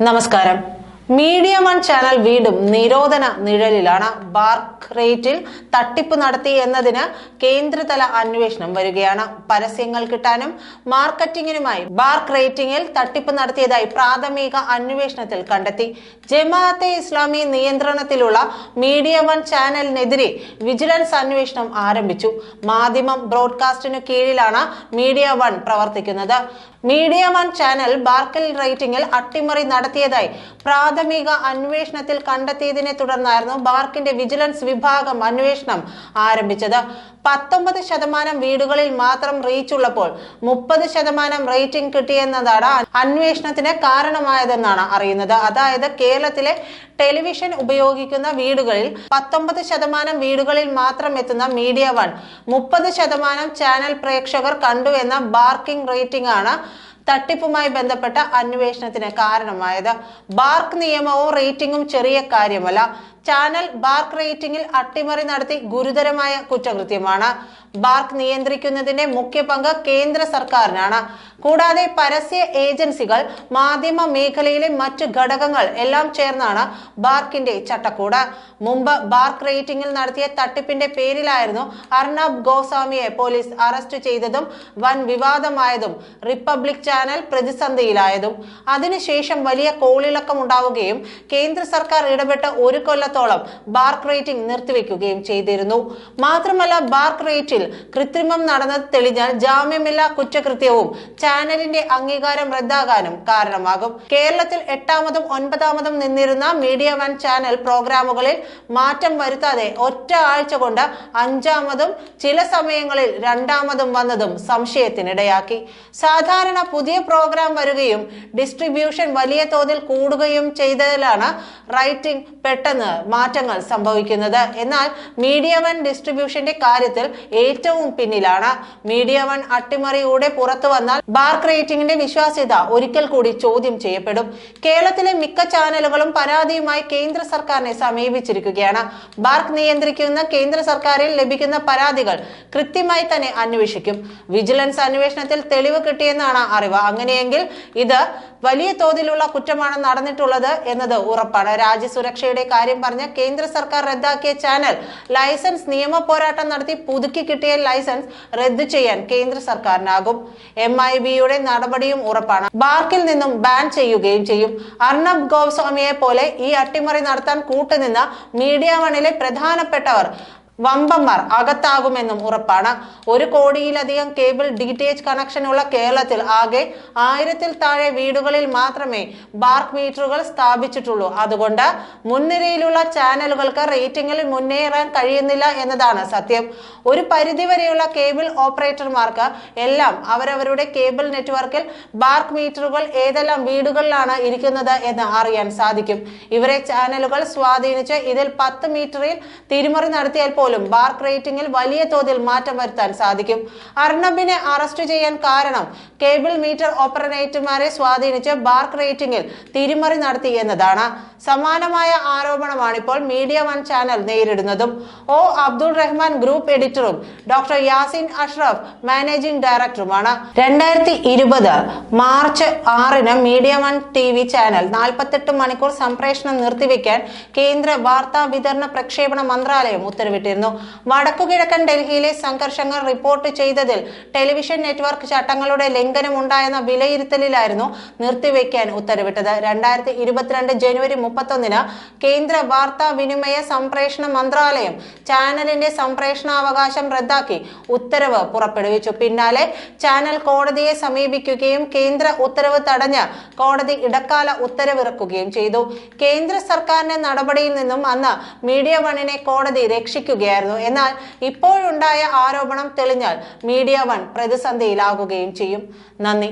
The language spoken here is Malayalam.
നമസ്കാരം മീഡിയ വൺ ചാനൽ വീണ്ടും നിരോധന നിഴലിലാണ് ബാർക്ക് റേറ്റിൽ തട്ടിപ്പ് നടത്തി എന്നതിന് കേന്ദ്രതല അന്വേഷണം വരികയാണ്. പരസ്യങ്ങൾ കിട്ടാനും മാർക്കറ്റിംഗിനുമായി ബാർക്ക് റേറ്റിംഗിൽ തട്ടിപ്പ് നടത്തിയതായി പ്രാഥമിക അന്വേഷണത്തിൽ കണ്ടെത്തി. ജമാഅത്തെ ഇസ്ലാമി നിയന്ത്രണത്തിലുള്ള മീഡിയ വൺ ചാനലിനെതിരെ വിജിലൻസ് അന്വേഷണം ആരംഭിച്ചു. മാധ്യമം ബ്രോഡ്കാസ്റ്റിനു കീഴിലാണ് മീഡിയ വൺ പ്രവർത്തിക്കുന്നത്. മീഡിയ വൺ ചാനൽ ബാർക്കൽ റേറ്റിംഗിൽ അട്ടിമറി നടത്തിയതായി പ്രാഥമിക അന്വേഷണത്തിൽ കണ്ടെത്തിയതിനെ തുടർന്നായിരുന്നു ബാർക്കിന്റെ വിജിലൻസ് വിഭാഗം അന്വേഷണം ആരംഭിച്ചത്. പത്തൊമ്പത് ശതമാനം വീടുകളിൽ മാത്രം റീച്ച് ഉള്ളപ്പോൾ മുപ്പത് ശതമാനം റേറ്റിംഗ് കിട്ടിയെന്നതാണ് അന്വേഷണത്തിന് കാരണമായതെന്നാണ് അറിയുന്നത്. അതായത് കേരളത്തിലെ ടെലിവിഷൻ ഉപയോഗിക്കുന്ന വീടുകളിൽ പത്തൊമ്പത് ശതമാനം വീടുകളിൽ മാത്രം എത്തുന്ന മീഡിയ വൺ മുപ്പത് ശതമാനം ചാനൽ പ്രേക്ഷകർ കണ്ടു എന്ന ബാർക്കിംഗ് റേറ്റിംഗ് ആണ് തട്ടിപ്പുമായി ബന്ധപ്പെട്ട അന്വേഷണത്തിന് കാരണമായത്. ബാർക്ക് നിയമവും റേറ്റിംഗും ചെറിയ കാര്യമല്ല. ചാനൽ ബാർക്ക് റേറ്റിംഗിൽ അട്ടിമറി നടത്തി ഗുരുതരമായ കുറ്റകൃത്യമാണ്. ബാർക്ക് നിയന്ത്രിക്കുന്നതിന്റെ മുഖ്യ പങ്ക് കേന്ദ്ര സർക്കാരിനാണ്. കൂടാതെ പരസ്യ ഏജൻസികൾ മാധ്യമ മേഖലയിലെ മറ്റു ഘടകങ്ങൾ എല്ലാം ചേർന്നാണ് ബാർക്കിന്റെ ചട്ടക്കൂട്. മുമ്പ് ബാർക്ക് റേറ്റിംഗിൽ നടത്തിയ തട്ടിപ്പിന്റെ പേരിലായിരുന്നു അർണബ് ഗോസ്വാമിയെ പോലീസ് അറസ്റ്റ് ചെയ്തതും വൻ വിവാദമായതും റിപ്പബ്ലിക് ചാനൽ പ്രതിസന്ധിയിലായതും. അതിനുശേഷം വലിയ കോളിളക്കം ഉണ്ടാവുകയും കേന്ദ്ര സർക്കാർ ഇടപെട്ട് ഒരു കൊല്ലത്തോളം ബാർക്ക് റേറ്റിംഗ് നിർത്തിവെക്കുകയും ചെയ്തിരുന്നു. മാത്രമല്ല ബാർക്ക് റേറ്റിൽ കൃത്രിമം നടന്നത് തെളിഞ്ഞാൽ ജാമ്യമില്ലാ കുറ്റകൃത്യവും ചാനലിന്റെ അംഗീകാരം റദ്ദാകാനും കാരണമാകും. കേരളത്തിൽ എട്ടാമതും ഒൻപതാമതും നിന്നിരുന്ന മീഡിയ വൺ ചാനൽ പ്രോഗ്രാമുകളിൽ മാറ്റം വരുത്താതെ ഒറ്റ ആഴ്ച കൊണ്ട് അഞ്ചാമതും ചില സമയങ്ങളിൽ രണ്ടാമതും വന്നതും സംശയത്തിനിടയാക്കി. സാധാരണ പുതിയ പ്രോഗ്രാം വരികയും ഡിസ്ട്രിബ്യൂഷൻ വലിയ തോതിൽ കൂടുകയും ചെയ്തതിലാണ് റൈറ്റിംഗ് പെട്ടെന്ന് മാറ്റങ്ങൾ സംഭവിക്കുന്നത്. എന്നാൽ മീഡിയ വൺ ഡിസ്ട്രിബ്യൂഷന്റെ കാര്യത്തിൽ ഏറ്റവും പിന്നിലാണ്. മീഡിയ വൺ അട്ടിമറിയൂടെ പുറത്തു വന്നാൽ ബാർ ക്രിയേറ്റിംഗിന്റെ വിശ്വാസ്യത ഒരിക്കൽ കൂടി ചോദ്യം ചെയ്യപ്പെടും. കേരളത്തിലെ മിക്ക ചാനലുകളും പരാതിയുമായി കേന്ദ്ര സർക്കാരിനെ സമീപിച്ചിരിക്കുകയാണ്. ബാർക്ക് നിയന്ത്രിക്കുന്ന കേന്ദ്ര സർക്കാരിൽ ലഭിക്കുന്ന പരാതികൾ കൃത്യമായി തന്നെ അന്വേഷിക്കും. വിജിലൻസ് അന്വേഷണത്തിൽ തെളിവ് കിട്ടിയെന്നാണ് അറിവ്. അങ്ങനെയെങ്കിൽ ഇത് വലിയ തോതിലുള്ള കുറ്റമാണ് നടന്നിട്ടുള്ളത് എന്നത് ഉറപ്പാണ്. രാജ്യസുരക്ഷയുടെ കാര്യം പറഞ്ഞ കേന്ദ്ര സർക്കാർ റദ്ദാക്കിയ ചാനൽ. ലൈസൻസ് നിയമ പോരാട്ടം നടത്തി പുതുക്കി കിട്ടിയ ലൈസൻസ് റദ്ദു ചെയ്യാൻ കേന്ദ്ര സർക്കാരിനാകും. എം ഐ ബിയുടെ നടപടിയും ഉറപ്പാണ്. ബാർക്കിൽ നിന്നും ബാൻ ചെയ്യുകയും ചെയ്യും. അർണബ് ഗോസ്വാമിയെ പോലെ ഈ അട്ടിമറി നടത്താൻ കൂട്ടുനിന്ന മീഡിയ വണിലെ പ്രധാനപ്പെട്ടവർ വമ്പന്മാർ അകത്താകുമെന്നും ഉറപ്പാണ്. ഒരു കോടിയിലധികം കേബിൾ ഡി ടി എച്ച് കണക്ഷനുള്ള കേരളത്തിൽ ആകെ ആയിരത്തിൽ താഴെ വീടുകളിൽ മാത്രമേ ബാർക്ക് മീറ്ററുകൾ സ്ഥാപിച്ചിട്ടുള്ളൂ. അതുകൊണ്ട് മുൻനിരയിലുള്ള ചാനലുകൾക്ക് റേറ്റിംഗിൽ മുന്നേറാൻ കഴിയുന്നില്ല എന്നതാണ് സത്യം. ഒരു പരിധിവരെയുള്ള കേബിൾ ഓപ്പറേറ്റർമാർക്ക് എല്ലാം അവരവരുടെ കേബിൾ നെറ്റ്വർക്കിൽ ബാർക്ക് മീറ്ററുകൾ ഏതെല്ലാം വീടുകളിലാണ് ഇരിക്കുന്നത് എന്ന് അറിയാൻ സാധിക്കും. ഇവരെ ചാനലുകൾ സ്വാധീനിച്ച് ഇതിൽ പത്ത് മീറ്ററിൽ തിരിമറി നടത്തിയാൽ പോലും ബാർക്ക് റേറ്റിംഗിൽ വലിയ തോതിൽ മാറ്റം വരുത്താൻ സാധിക്കും. അർണബിനെ അറസ്റ്റ് ചെയ്യാൻ കാരണം കേബിൾ മീറ്റർ ഓപ്പറേറ്റർമാരെ സ്വാധീനിച്ച് ബാർക്ക് റേറ്റിംഗിൽ തിരിമറി നടത്തി എന്നതാണ്. സമാനമായ ആരോപണമാണ് ഇപ്പോൾ മീഡിയ വൺ ചാനൽ നേരിടുന്നതും. ഒ അബ്ദുൾ റഹ്മാൻ ഗ്രൂപ്പ് എഡിറ്ററും ഡോക്ടർ യാസിൻ അഷ്റഫ് മാനേജിംഗ് ഡയറക്ടറുമാണ്. രണ്ടായിരത്തി ഇരുപത് മാർച്ച് ആറിന് Media One T V channel നാൽപ്പത്തെട്ട് മണിക്കൂർ സംപ്രേഷണം നിർത്തിവെക്കാൻ കേന്ദ്ര വാർത്താ വിതരണ പ്രക്ഷേപണ മന്ത്രാലയം ഉത്തരവിട്ടിരുന്നു വടക്കുകിഴക്കൻ ഡൽഹിയിലെ സംഘർഷങ്ങൾ റിപ്പോർട്ട് ചെയ്തതിൽ ടെലിവിഷൻ നെറ്റ്വർക്ക് ചട്ടങ്ങളുടെ ലംഘനം ഉണ്ടായെന്ന വിലയിരുത്തലിലായിരുന്നു നിർത്തിവെക്കാൻ ഉത്തരവിട്ടത്. രണ്ടായിരത്തി ഇരുപത്തിരണ്ട് ജനുവരി മുപ്പത്തൊന്നിന് കേന്ദ്ര വാർത്താ വിനിമയ സംപ്രേഷണ മന്ത്രാലയം ചാനലിന്റെ സംപ്രേഷണാവകാശം റദ്ദാക്കി ഉത്തരവ് പുറപ്പെടുവിച്ചു. പിന്നാലെ ചാനൽ കോടതിയെ സമീപിക്കുകയും കേന്ദ്ര ഉത്തരവ് തടഞ്ഞ് കോടതി ഇടക്കാല ഉത്തരവിറക്കുകയും ചെയ്തു. കേന്ദ്ര സർക്കാരിന്റെ നടപടിയിൽ നിന്നും അന്ന് മീഡിയ വണ്ണിനെ കോടതി രക്ഷിക്കുകയായിരുന്നു എന്നാൽ ഇപ്പോഴുണ്ടായ ആരോപണം തെളിഞ്ഞാൽ മീഡിയ വൺ പ്രതിസന്ധിയിലാകുകയും ചെയ്യും. നന്ദി.